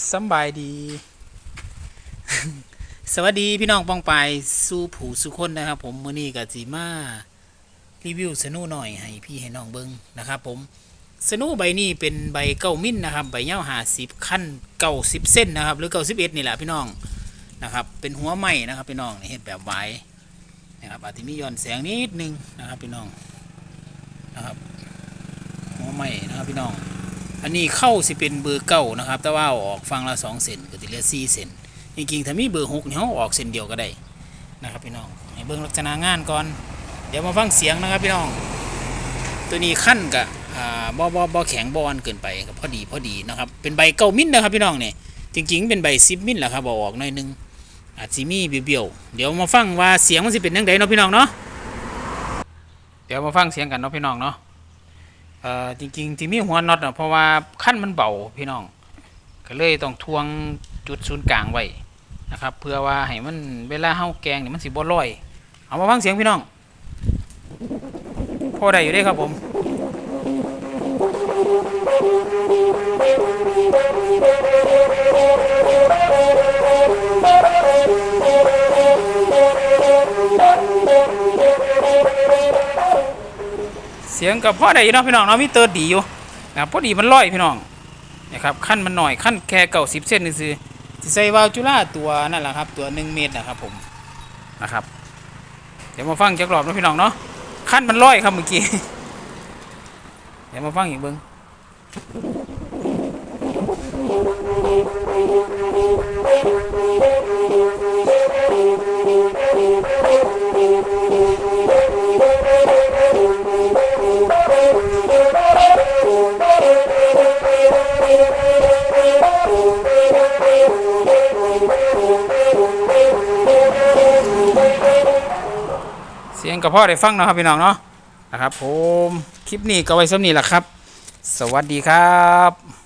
สบายดี สวัสดีพี่น้องปองปายสู้ผู้สุคนนะครับ ผมมือนี้ก็สิมารีวิวสนูหน่อยให้พี่ให้น้องเบิ่งนะครับ ผมสนูใบนี้เป็นใบเก้ามิ้นนะครับ ใบเยาวหาสิบขั้นเก้าสิบเส้นนะครับ หรือเก้าสิบเอ็ดนี่แหละพี่น้องนะครับ เป็นหัวไม้นะครับ พี่น้องนี่เห็ดแบบไว้นะครับอาจจะมีย้อนแสงนิดนึงนะครับ พี่น้องนะครับ หัวไม้นะครับพี่น้อง อันนี้เข้าสิเป็นเบอร์เก้านะครับ แต่ว่าออกฟังละสองเซนก็ติเหลือสี่เซนจริงๆถ้ามีเบอร์หกเนี่เขาออกเซนเดียวก็ได้นะครับพี่น้องให้เบิ่งลักษณะงานก่อน เดี๋ยวมาฟังเสียงนะครับพี่น้อง ตัวนี้ขั้นกับอ่าบ่ บ่ บ่ แข็งบ่อ่อนเกินไปกับพอดีพอดีนะครับ เป็นใบเก้ามิ้นนะครับพี่น้องเนี่ยจริง ๆ เป็นใบสิบมิ้นแหละครับเอาออกหน่อยหนึงอาจสิมีเบี้ยวๆเดี๋ยวมาฟังว่าเสียงมันสิเป็นยังไงเนาะพี่น้องเนาะ เดี๋ยวมาฟังเสียงกันเนาะพี่น้องเนาะ เอ่อจริงๆที่มีหัวน็อตเนาะเพราะว่าขั้นมันเบาพี่น้อง ก็เลยต้องทวงจุดศูนย์กลางไว้นะครับเพื่อว่าให้มันเวลาเฮาแกงเนี่ยมันสิบ่ลอย เอามาฟังเสียงพี่น้องพอได้อยู่ได้ครับผม เสียงกับพ่อได้ยู่เนาะพี่น้องเนาะมีเติร์ดีอยู่นะพอดีมันลอยพี่น้องนะครับขั้นมันหน่อยขั้นแค่เก่าสิบเส้นนี่คือสิใส่วาลจุฬาตัวนั่นแหละครับตัวหนึ่งเมตรนะครับผมนะครับเดี๋ยวมาฟังจักรอบเนาะพี่น้องเนาะขั้นมันลอยครับเมื่อกี้เดี๋ยวมาฟังอีกเบิ้ง เสียงกับพ่อได้ฟังเนาะครับพี่น้องเนาะนะครับผมคลิปนี้ก็ไว้สำนี้แหละครับ สวัสดีครับ